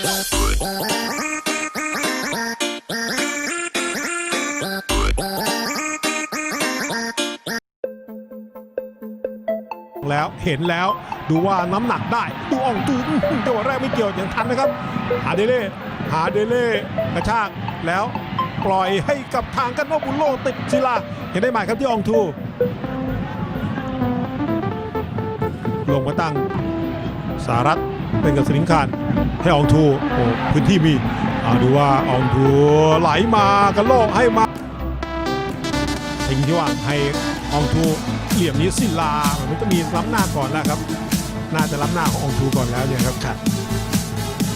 แล้วเห็นแล้วดูว่าน้ำหนักได้ ดูอ่องตูอื้อหือจังหวะแรกไม่เกี่ยวอย่างทันนะครับ หาเดเล่หาเดเล่กระชากแล้วปล่อยให้กับทางกันว่าบุญโลติดศิลาเห็นได้ไหมครับที่อองทู ลงมาตั้งสารัตเป็นกับสลิงคาน ให้อองทูโอ้พื้นที่มีเอาดูว่าอองทูไหลมากันโลกให้มาทิ้งที่ว่างให้อองทูเหลี่ยมนี้ศิลามันก็มีล้ำหน้าก่อนแล้วครับ น่าจะล้ำหน้าของอองทูก่อนแล้วเนี่ยครับครับ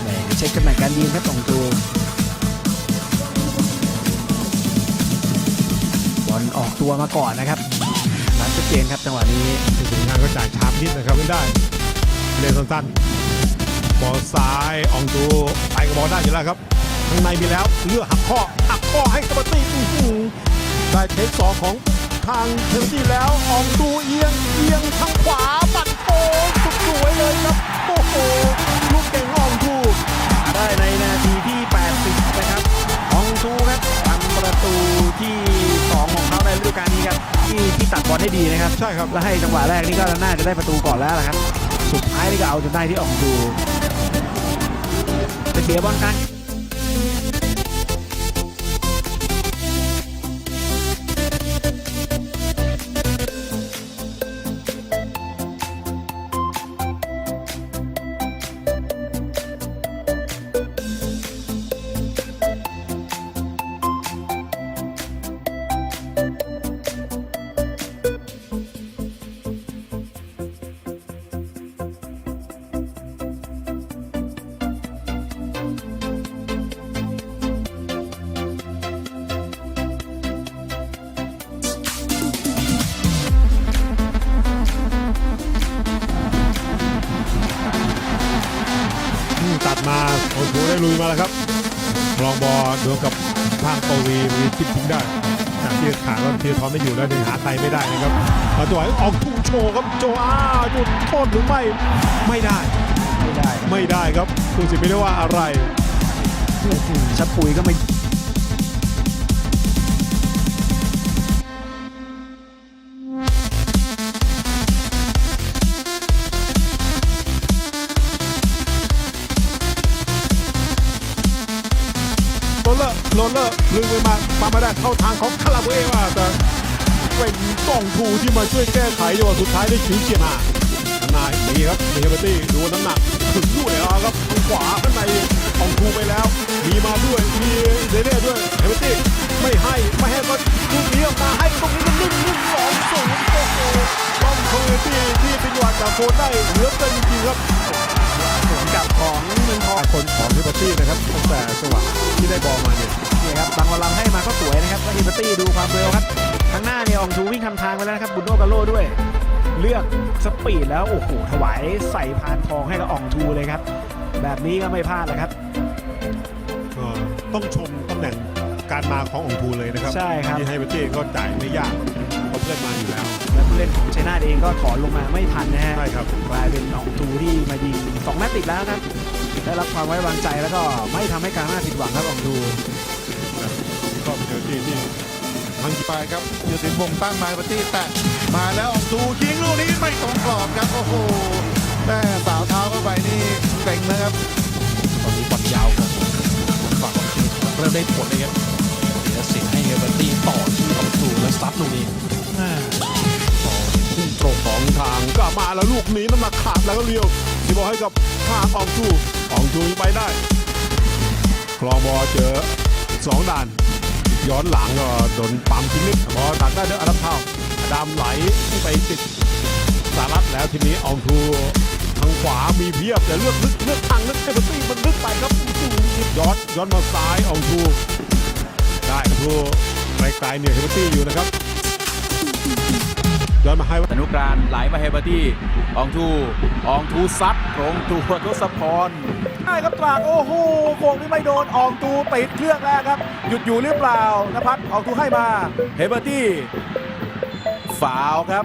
แหมเช็คตำแหน่งการยิงครับของตูบอลออกตัวมาก่อนนะครับนัดชัดเจนครับจังหวะนี้ถึงงานก็จ่ายชาร์ปนิดนะครับไม่ได้เล่นสั้นๆ บอลซ้ายอองตูไปกับบอลได้อยู่แล้วครับข้างในมีแล้วเลือกหักข้อหักข้อให้กระตีอื้อหือได้เทคสองของทางเทนที่แล้วอองตูเอียงเอียงทางขวาปัดโป้งสุดสวยเลยครับโอ้โหลูกเก่งของอองทูได้ในนาทีที่ 80 นะครับอองตูครับทำประตูที่2ของเขาในฤดูกาลนี้ครับที่ที่ตัดบอลได้ดีนะครับใช่ครับแล้วให้จังหวะแรกนี่ก็น่าจะได้ประตูก่อนแล้วล่ะครับสุดท้ายนี่ก็เอาจนได้ที่อองตู ไปเสียบอลกัน มตัดมาโอ้โหได้ลุยมาแล้วครับลองบอลดวลกับทางปวีมีทิปทิ้งได้จากที่ขาก็ทีทอนไม่อยู่แล้วยังหาใครไม่ได้นะครับมาตัวไหนออกทุ่งโชว์ครับโจอ้าจุดโทษหรือไม่ไม่ได้ ไม่ได้ ไม่ได้ครับคุณสิไม่ได้ว่าอะไรชับปุ๋ยก็ไม่ โรลเลอร์โรลเลอร์ลึงไปมามาไม่ได้เข้าทางของคาราเบเอว่าแต่เป็นกล่องทูที่มาช่วยแก้ไขจังหวะสุดท้ายได้ชิวเฉียดมาข้างในนี่ครับมีเฮเบอร์ตี้ดูน้ำหนักถึงด้วยเอาครับทางขวาข้างในของทูไปแล้ว มีมาด้วยมีเดเน่ด้วยเฮเบอร์ตี้ไม่ให้ไม่ให้ก็ลูกนี้ออกมาให้ตรงนี้มันนึ่งนึ่งสองศูนย์โอ้โหกล้องของเฮเบอร์ตี้ที่เป็นจังหวะจากโคนได้เหลือเกินจริงๆครับสวนกลับของเมืองทองคนของเฮเบอร์ตี้นะครับตั้งแต่จังหวะที่ได้บอลมาเนี่ยนี่ครั บบางวันลำให้มาก็สวยนะครับแล้วอินเบอร์ตี้ดูความเร็วครับข้างหน้าเนี่ยอองทูวิ่งทำทางไปแล้วนะครับบุนโนกาโลด้วย เลือกสปีดแล้วโอ้โหถวายใส่พานทองให้กับอองทูเลยครับ แบบนี้ก็ไม่พลาดแล้วครับก็ต้องชมตำแหน่งการมาขององทูเลยนะครับใช่ครับที่ให้เบอร์ตี้ก็จ่ายไม่ยากเพราะเพื่อนมาอยู่แล้ว และผู้เล่นของชัยนาทเองก็ถอนลงมาไม่ทันนะฮะใช่ครับกลายเป็นอองทูที่มายิง2นัดติดแล้วครับได้รับความไว้วางใจแล้วก็ไม่ทำให้การหน้าผิดหวังครับอองทู ก็เป็นเบอร์ตี้ที่ทั้งไปครับอยู่สินพงษ์ตั้งมาปฏิแต่มาแล้วออกดูยิงลูกนี้ไม่ตรงกรอบครับโอ้โหแม่สาวเท้าเข้าไปนี่เก่งนะครับตอนนี้บอลยาวของฝั่งของทีมเริ่มได้ผลเลยครับเสียสิทธิ์ให้เฮเบอร์ตี้ต่อที่อองตูและซัดลูกนี้แม่พุ่งตรงของทางก็มาแล้วลูกนี้น้ำหนักขาดแล้วก็เลี้ยวที่บอกให้กับทางอองทูอองทูยังไปได้คลองบอลเจอสองด่าน ย้อนหลังก็โดนปั๊มทิ้งนิดบอลตัดได้ด้วยอารัมเท้าดามไหลไปติดสารัตแล้วทีนี้อองทูทางขวามีเพียบแต่เลือกลึกเลือกทางลึกเอเบอร์ตี้มันลึกไปครับย้อนย้อนมาซ้ายอองทูได้ครับทูไกลๆเนี่ยเอเบอร์ตี้อยู่นะครับ ย้อนมาให้ธนุกรานไหลมาเฮเบอร์ตี้อองทูอองทูซัดตรงตัวทศพรได้ครับตรากโอ้โหโค้งนี่ไม่โดนอองตูติดเครื่องแรกครับ หยุดอยู่หรือเปล่านภัสอองตูให้มาเฮเบอร์ตี้ฟาวล์ครับ